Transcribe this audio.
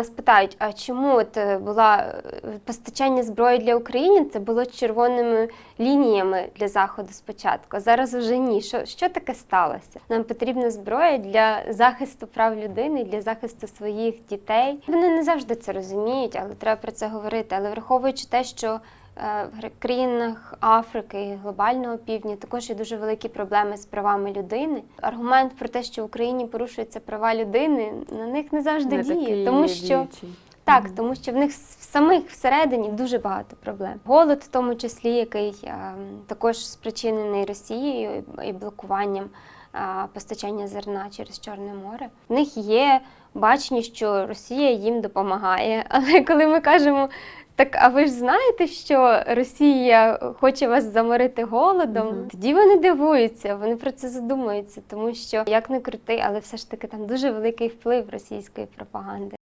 нас питають, а чому от е, була е, постачання зброї для України? Це було червоними лініями для заходу спочатку. А зараз вже ні. Що, що таке сталося? Нам потрібна зброя для захисту прав людини, для захисту своїх дітей. Вони не завжди це розуміють, але треба про це говорити. Але враховуючи те, що в країнах Африки і глобального півдня також є дуже великі проблеми з правами людини. Аргумент про те, що в Україні порушуються права людини, на них не завжди Не діє, тому що діючий. так, тому що в них в самих всередині дуже багато проблем. Голод, в тому числі, який е, також спричинений Росією і- і блокуванням е, постачання зерна через Чорне море. В них є бачення, що Росія їм допомагає. Але коли ми кажемо. Так, а ви ж знаєте, що Росія хоче вас заморити голодом? Угу. Тоді вони дивуються, вони про це задумуються, тому що як не крути, але все ж таки там дуже великий вплив російської пропаганди.